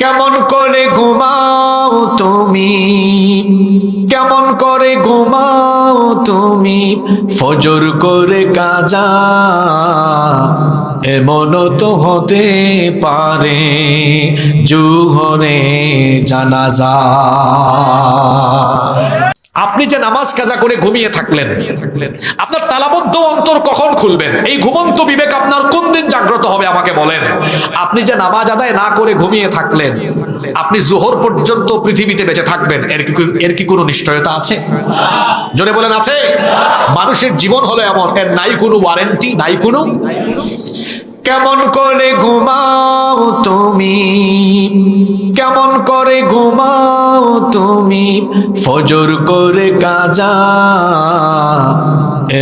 কেমন করে ঘুমাও তুমি? কেমন করে ঘুমাও তুমি? ফজর করে কাজা এমন তো হতে পারে, জুহরে জানাজা। যে নামাজ কাজা করে ঘুমিয়ে থাকলেন। আপনার তালাবদ্ধ অন্তর কখন খুলবেন? এই ঘুমন্ত বিবেক আপনার কোন দিন জাগ্রত হবে আমাকে বলেন। আপনি যে নামাজ আদায় না করে ঘুমিয়ে থাকলেন, আপনি জোহর পর্যন্ত পৃথিবীতে বেঁচে থাকবেন। এর কি এর কি কোনো নিশ্চয়তা আছে? জোরে বলেন, আছে। মানুষের জীবন হলো এমন, এর নাই কোনো ওয়ারেন্টি নাই কোনো। কেমন করে ঘুমাও তুমি? কেমন করে ঘুমাও তুমি? ফজর করে কাজা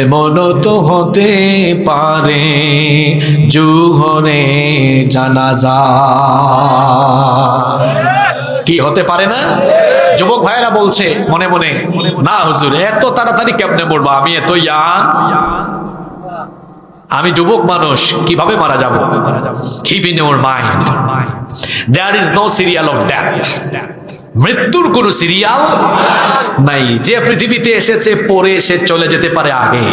এমন তো হতে পারে জুহরে জানাজা। কি হতে পারে না? যুবক ভাইয়েরা বলছে মনে মনে, না হুজুর, এত তাড়াতাড়ি কেমনে মরবো আমি এত ইয়াং। আমি যুবক মানুষ, কীভাবে মারা যাব? Keep in your mind there is no serial of death মৃত্যুর কোন সিরিয়াল নাই। যে পৃথিবীতে এসেছে পরে এসে চলে যেতে পারে আগে।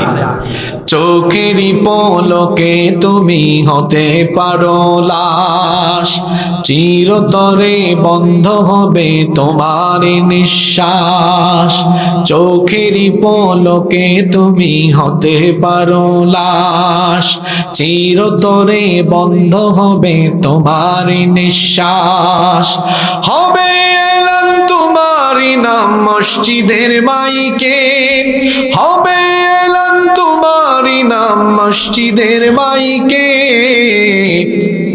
চোখেরই পলকে তুমি হতে পারো লাশ। চিরতরে বন্ধ হবে তোমার নিঃশ্বাস। চোখেরই পলকে তুমি হতে পারো লাশ। চিরতরে বন্ধ হবে তোমার নিঃশ্বাস। হবে নাম মসজিদের মাইকে। হবে এলান তোমারই নাম মসজিদের মাইকে।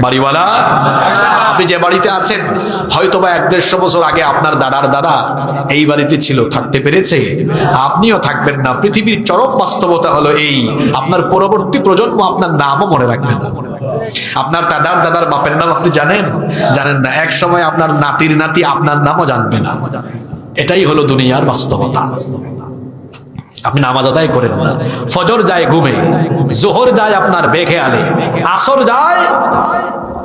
বাড়িওয়ালা, আপনি যে বাড়িতে আছেন হয়তো বা এক দেড়শো বছর আগে আপনার দাদার দাদা এই বাড়িতে ছিল, থাকতে পেরেছে। আপনিও থাকবেন না। পৃথিবীর চরম বাস্তবতা হলো এই। আপনার পরবর্তী প্রজন্ম আপনার নামও মনে রাখবে না। আপনার দাদার দাদার বাপের নাম আপনি জানেন? জানেন না। এক সময় আপনার নাতির নাতি আপনার নামও জানবে না। এটাই হলো দুনিয়ার বাস্তবতা। আপনি নামাজ আদায় করেন না। ফজর যায় ঘুমে, জোহর যায় আপনার বেঘে বেখেয়ালে, আসর যায়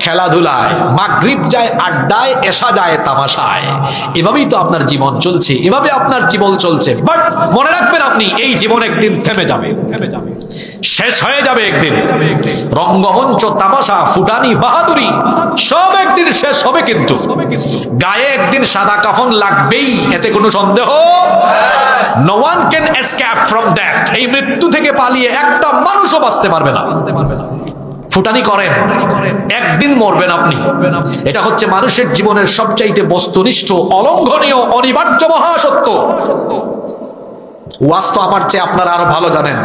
খেলাধুলায়, মাগরীব যায় আড্ডায় এসা যায় তামাশায়। এভাবেই তো আপনার জীবন চলছে, এভাবে আপনার জীবন চলছে। বাট মনে রাখবেন আপনি, এই জীবন একদিন থেমে যাবে থেমে যাবে। শেষ হয়ে যাবে একদিন। রঙ্গমঞ্চ, তামাশা, ফুটানি, বাহাদুরি, সব একদিন শেষ হবে কিন্তু। গায়ে একদিন সাদা কাফন লাগবেই, এতে কোনো সন্দেহ? No one can escape from that এই মৃত্যু থেকে পালিয়ে একটা মানুষও বাঁচতে পারবে না। ফুটানি করেন। একদিন মরবেন আপনি। এটা হচ্ছে মানুষের জীবনের সবচাইতে বস্তুনিষ্ঠ, অলঙ্ঘনীয়, অনিবার্য মহাসত্য। ওয়াজ তো আমার চেয়ে আপনারা আরও ভালো জানেন।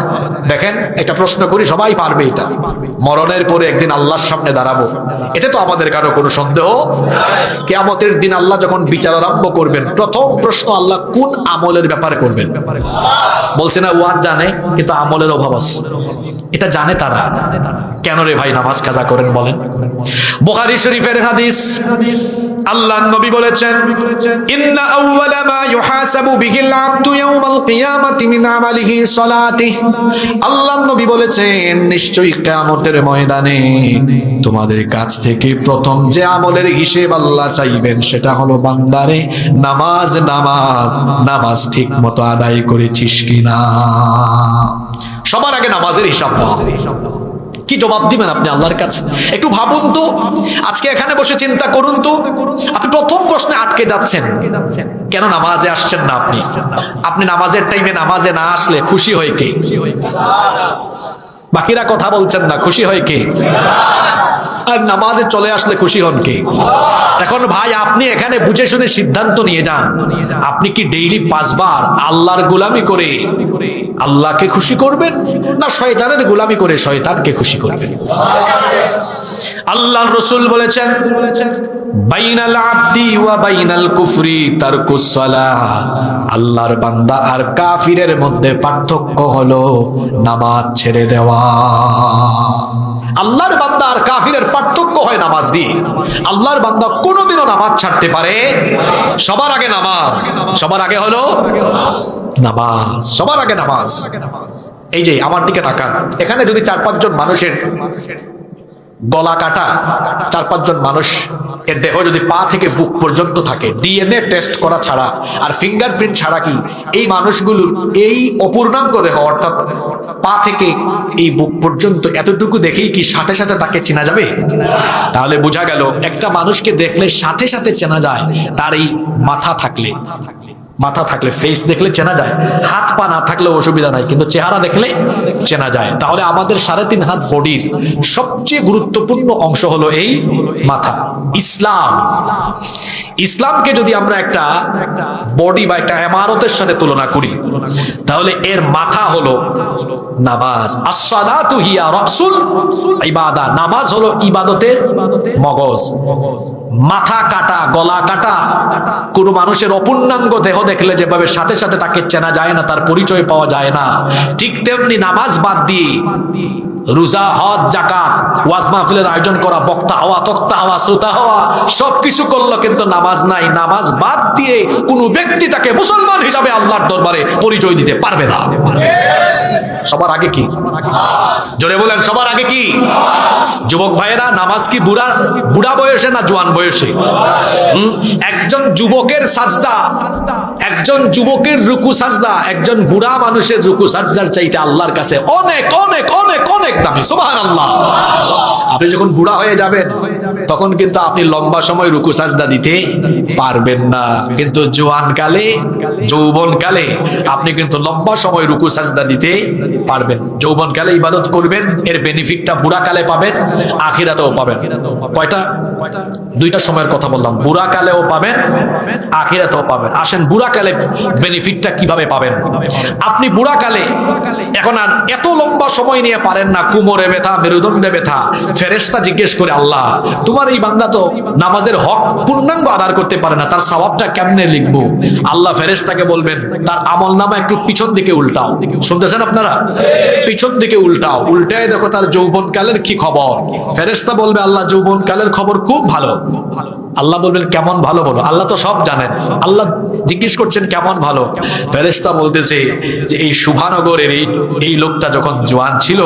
দেখেন এটা প্রশ্ন করি, সবাই পারবে এটা? মরণের পরে একদিন আল্লাহর সামনে দাঁড়াবো? এতে তো আমাদের কারও কোনো সন্দেহ? কেয়ামতের দিন আল্লাহ যখন বিচার আরম্ভ করবেন, প্রথম প্রশ্ন আল্লাহ কোন আমলের ব্যাপারে করবেন? বলছে না, ওয়াজ জানে, কিন্তু আমলের অভাব আছে। এটা জানে তারা। কেন রে ভাই, নামাজ কাজা করেন বলেন? বুখারী শরীফের হাদিস আল্লাহ নবী বলেছেন, ইন্না আউওয়ালা মা ইউহাসাবু বিহিল আবদু ইয়াউমাল কিয়ামাতি মিন আমালিহি সালাতিহি আল্লাহ নবী বলেছেন, নিশ্চয়ই কিয়ামতের ময়দানে তোমাদের কাছ থেকে প্রথম যে আমলের হিসেব আল্লাহ চাইবেন, সেটা হলো বান্দারে নামাজ নামাজ নামাজ ঠিক মতো আদায় করেছিস কিনা? সবার আগে নামাজের হিসাব নেওয়া কি জবাব দিবেন আপনি আল্লাহর কাছে? একটু ভাবুন তো। আজকে এখানে বসে চিন্তা করুন তো। আপনি প্রথম প্রশ্নে আটকে যাচ্ছেন। কেন নামাজে আসছেন না আপনি? আপনি নামাজের টাইমে নামাজে না আসলে খুশি হয় কে? বাকিরা কথা বলছেন না, খুশি হয় কে? আর নামাজে চলে আসলে খুশি হন কে? এখন ভাই আপনি এখানে বুঝে শুনে সিদ্ধান্ত নিয়ে যান। আপনি কি ডেইলি পাঁচবার আল্লাহর গোলামি করে আল্লাহকে খুশি করবেন না শয়তানের গোলামি করে শয়তানকে খুশি করবেন? আল্লাহ রসুল বলেছেন বাইনাল আব্দি ওয়া বাইনাল কুফরি তারকুস সালাহ। আল্লাহর বান্দা আর কাফিরের মধ্যে পার্থক্য হলো নামাজ ছেড়ে দেওয়া। আল্লাহর বান্দা আর কাফিরের পার্থক্য হয় নামাজ দিয়ে। আল্লাহর বান্দা কোনোদিনও নামাজ ছাড়তে পারে। সবার আগে নামাজ। সবার আগে হলো নামাজ। সবার আগে নামাজ। এই যে আমার দিকে তাকান। এখানে যদি চার পাঁচজন মানুষের গলা কাটা, চার পাঁচজন মানুষ, এর দেহ যদি পা থেকে বুক পর্যন্ত থাকে, ডিএনএ টেস্ট করা ছাড়া, আর ফিঙ্গারপ্রিন্ট ছাড়া কি এই মানুষগুলোর এই অপূর্ণাঙ্গ দেহ, অর্থাৎ পা থেকে এই বুক পর্যন্ত এতটুকু দেখেই কি সাথে সাথে তাকে চেনা যাবে? তাহলে বোঝা গেল, একটা মানুষকে দেখলে সাথে সাথে চেনা যায়, তার এই মাথা থাকলে। মাথা থাকলে ফেস দেখলে চেনা যায়। হাত পা না থাকলে অসুবিধা নাই, কিন্তু চেহারা দেখলে চেনা যায়। তাহলে আমাদের সাড়ে তিন হাত বডির সবচেয়ে গুরুত্বপূর্ণ অংশ হলো এই মাথা, ইসলাম। ইসলামকে যদি আমরা একটা বডি বা একটা এমারতের সাথে তুলনা করি, তাহলে এর মাথা হলো নামাজ। আসসালাতু হিয়া রাসুল, ইবাদা। নামাজ হলো ইবাদতের মগজ। মাথা কাটা, গলা কাটা, কোন মানুষের অপূর্ণাঙ্গ দেহ দেখলে যেভাবে সাথে সাথে তাকে চেনা যায় না, তার পরিচয় পাওয়া যায় না। ঠিক তেমনি নামাজ বাদ দিয়ে রোজা, হজ জাকাত ওয়াজ মাহফিলের আয়োজন করা, বক্তা হওয়া, তক্তা হওয়া, শ্রোতা হওয়া, সবকিছু করল কিন্তু নামাজ নাই। নামাজ বাদ দিয়ে কোনো ব্যক্তি তাকে মুসলমান হিসাবে আল্লাহর দরবারে পরিচয় দিতে পারবে না। সবার আগে কি? জোরে বলেন, সবার আগে কি? যুবক ভাইয়েরা, নামাজ কি বুড়া বুড়া বয়সে না জোয়ান বয়সে? একজন যুবকের সাজদা, একজন যুবকের রুকু সাজদা, একজন বুড়া মানুষের রুকু সাজদার চাইতে আল্লাহর কাছে অনেক অনেক অনেক অনেক দামি সুবহান আল্লাহ আপনি যখন বুড়া হয়ে যাবেন, তখন কিন্তু আপনি লম্বা সময় রুকু সাজদা দিতে পারবেন না। কিন্তু জোয়ান কালে। যৌবন কালে আপনি কিন্তু লম্বা সময় রুকু, সাজদা দিতে পারবেন। যৌবন কালে ইবাদত করবেন, এর বেনিফিটটা বুড়া কালে পাবেন, আখিরাতেও পাবেন। কয়টা? দুইটা সময়ের কথা বললাম। বুড়া কালেও পাবেন, আখিরাতেও পাবেন। আসেন, বুড়া কালে বেনিফিটটা কীভাবে পাবেন? আপনি বুড়া কালে, এখন আর এত লম্বা সময় নিয়ে পারেন না, কুমোরে ব্যথা, মেরুদণ্ডে ব্যথা। ফেরেশতা জিজ্ঞেস করে, আল্লাহ, তোমার এই বান্দা তো নামাজের হক পূর্ণাঙ্গ আদার করতে পারে না, তার স্বভাবটা কেমনে লিখব? আল্লাহ ফেরেশতাকে বলবেন, তার আমল নামা একটু পিছন দিকে উল্টাও। শুনতেছেন আপনারা? পিছন দিকে উল্টাও। উল্টায় দেখো তার যৌবন কালের কি খবর। ফেরেস্তা বলবে, আল্লাহ যৌবন কালের খবর খুব ভালো। আল্লাহ বলবেন, কেমন ভালো বলো? আল্লাহ তো সব জানেন। আল্লাহ জিজ্ঞেস করছেন, কেমন ভালো? ফেরেশতা বলতেছে যে, এই শুভানগরের এই লোকটা যখন জোয়ান ছিল,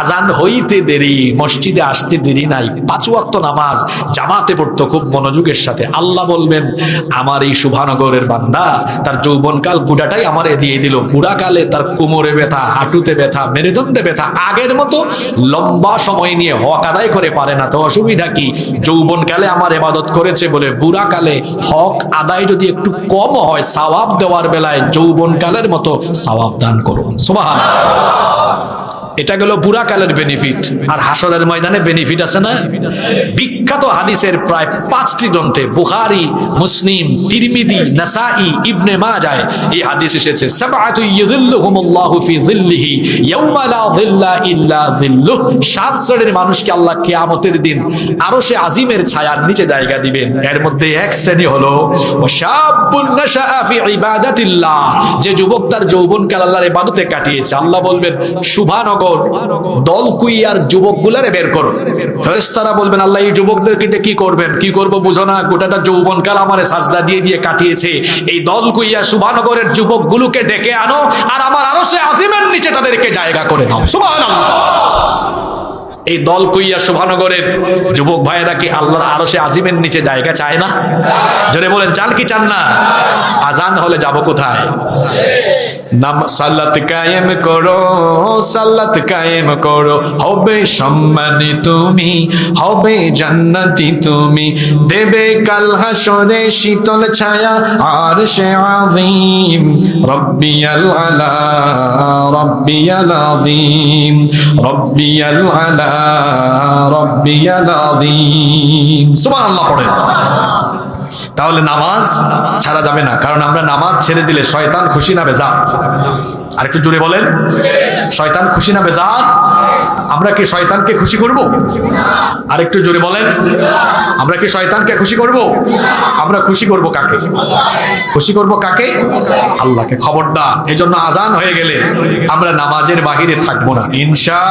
আজান হইতে দেরি, মসজিদে আসতে দেরি নাই, পাঁচ ওয়াক্ত নামাজ, জামাতে পড়তো খুব মনোযোগের সাথে। আল্লাহ বলবেন, আমার এই শুভানগরের বান্দা, তার যৌবনকাল বুড়াটাই আমারে দিয়ে দিল। বুড়াকালে তার কোমরে ব্যথা, হাঁটুতে ব্যথা, মেরুদণ্ডে ব্যথা, আগের মতো লম্বা সময় নিয়ে হক আদায় করে পারে না। তো অসুবিধা কি? যৌবনকালে আমার এবাদত করেছে বলে বুড়াকালে হক আদায় যদি একটু কম হয় সওয়াব দেওয়ার বেলায় যৌবনকালের মতো সওয়াব দান করুন। সুবহান এটা গেল বুড়াকালের বেনিফিট আর হাসরের ময়দানে বেনিফিট আছে না? বিখ্যাত হাদিসের প্রায় পাঁচটি গ্রন্থে, বুখারি, মুসলিম, তিরমিদি, নাসাই, ইবনে মাজায় এই হাদিস এসেছে। সাত শ্রেণির মানুষকে আল্লাহ কিয়ামতের দিন আরশে আজিমের ছায়ার নিচে জায়গা দিবেন। এর মধ্যে এক শ্রেণি হলো যে যুবক তার যৌবনকাল আল্লাহর কাটিয়েছে। আল্লাহ বলবেন শুভানগর বের করো বলবেন, আল্লাহ, এই যুবকদেরকে করবেন? কি করব বুঝো না। গোটাটা যৌবনকাল দিয়ে দিয়ে কাটিয়েছে। এই শুভানগরের যুবকগুলোকে ডেকে আনো আর আমার আরও সে আজিমের নিচে তাদেরকে জায়গা করে দাও। সুবহানাল্লাহ। এই দল কইয়া শোভানগরের যুবক ভাইয়েরা কি আল্লাহর আরও সে আজিমের নিচে জায়গা চায় না? জোরে বলেন চান কি চান না? আজান হলে যাব কোথায়? কায়েম করো হবে তুমি দেবে শীতল ছায়া আর সে আযীম। রব্বিয়াল রব্বিয়াল রব্বিয়াল আলা তাহলে নামাজ ছাড়া যাবে না, কারণ আমরা নামাজ ছেড়ে দিলে শয়তান খুশি না বেজা আর একটু জোরে বলেন, শয়তান খুশি না বেজা আমরা কি শয়তানকে খুশি করব? আরেকটু জোরে বলেন, আমরা কি শয়তানকে খুশি করব? আমরা খুশি করব কাকে? খুশি করব কাকে? আল্লাহকে। খবরদার, এজন্য আজান হয়ে গেলে আমরা নামাজের বাহিরে থাকব না। ইনশা